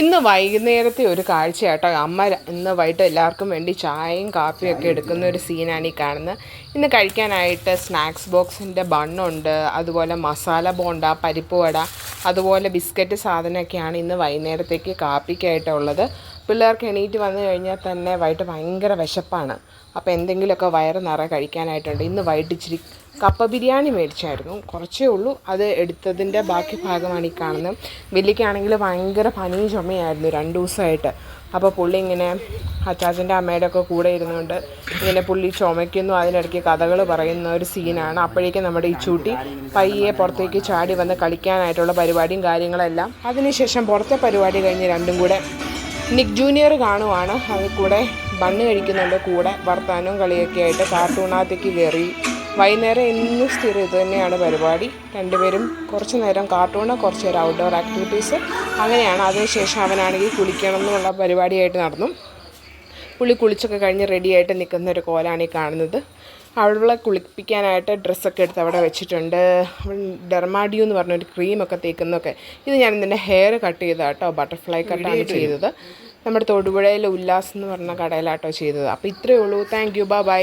ഇന്ന് വൈകുന്നേരത്തെ ഒരു കാഴ്ചയാട്ടോ. അമ്മ ഇന്ന് വൈകിട്ട് എല്ലാവർക്കും വേണ്ടി ചായയും കാപ്പിയും ഒക്കെ എടുക്കുന്ന ഒരു സീനാണ് ഈ കാണുന്നത്. ഇന്ന് കഴിക്കാനായിട്ട് സ്നാക്സ് ബോക്സിന്റെ ബണ്ണുണ്ട് അതുപോലെ മസാല ബോണ്ട പരിപ്പ് വട അതുപോലെ ബിസ്ക്കറ്റ് സാധനമൊക്കെയാണ് ഇന്ന് വൈകുന്നേരത്തേക്ക് കാപ്പിക്കായിട്ടുള്ളത്. പിള്ളേർക്ക് എണീറ്റ് വന്നു കഴിഞ്ഞാൽ തന്നെ വൈകിട്ട് ഭയങ്കര വിശപ്പാണ്. അപ്പോൾ എന്തെങ്കിലുമൊക്കെ വയറ് നിറയെ കഴിക്കാനായിട്ടുണ്ട്. ഇന്ന് വൈകിട്ട് ഇച്ചിരി കപ്പ ബിരിയാണി മേടിച്ചായിരുന്നു. കുറച്ചേ ഉള്ളൂ. അത് എടുത്തതിന്റെ ബാക്കി ഭാഗമാണ് ഈ കാണുന്നത്. വലിയക്കാണെങ്കിൽ ഭയങ്കര പനിയും ചുമയായിരുന്നു രണ്ട് ദിവസമായിട്ട്. അപ്പോൾ പുള്ളി ഇങ്ങനെ അച്ചാച്ചന്റെ അമ്മയുടെ ഒക്കെ കൂടെ ഇരുന്നുകൊണ്ട് ഇങ്ങനെ പുള്ളി ചുമയ്ക്കുന്നു. അതിനിടയ്ക്ക് കഥകൾ പറയുന്ന ഒരു സീനാണ്. അപ്പോഴേക്കും നമ്മുടെ ഈ ചൂട്ടി പയ്യെ പുറത്തേക്ക് ചാടി വന്ന് കളിക്കാനായിട്ടുള്ള പരിപാടിയും കാര്യങ്ങളെല്ലാം. അതിനുശേഷം പുറത്തെ പരിപാടി കഴിഞ്ഞ് രണ്ടും കൂടെ നിക് ജൂനിയർ കാണുവാണ്. അത് കൂടെ ബണ്ണ് കഴിക്കുന്നുണ്ട്. കൂടെ വർത്താനവും കളിയൊക്കെ ആയിട്ട് കാർട്ടൂണാത്തേക്ക് കയറി. വൈകുന്നേരം എന്നും സ്ഥിരം ഇത് തന്നെയാണ് പരിപാടി. രണ്ടുപേരും കുറച്ച് നേരം കാർട്ടൂണ് കുറച്ച് നേരം ഔട്ട്ഡോർ ആക്ടിവിറ്റീസ് അങ്ങനെയാണ്. അതിനുശേഷം അവനാണെങ്കിൽ കുളിക്കണം എന്നുള്ള പരിപാടിയായിട്ട് നടന്നു. പുള്ളി കുളിച്ചൊക്കെ കഴിഞ്ഞ് റെഡിയായിട്ട് നിൽക്കുന്ന ഒരു കോലാണ് ഈ കാണുന്നത്. അവളെ കുളിപ്പിക്കാനായിട്ട് ഡ്രസ്സൊക്കെ എടുത്ത് അവിടെ വെച്ചിട്ടുണ്ട്. ഡെർമാഡിയോ എന്ന് പറഞ്ഞൊരു ക്രീമൊക്കെ തേക്കുന്നൊക്കെ ഇത് ഞാൻ ഇതിന്റെ ഹെയർ കട്ട് ചെയ്ത കേട്ടോ ബട്ടർഫ്ലൈ കട്ടാണ് ചെയ്തത്. നമ്മുടെ തൊടുപുഴയിലെ ഉല്ലാസ് എന്ന് പറഞ്ഞ കടയിലാട്ടോ ചെയ്തത്. അപ്പോൾ ഇത്രയേ ഉള്ളൂ. Thank you bye bye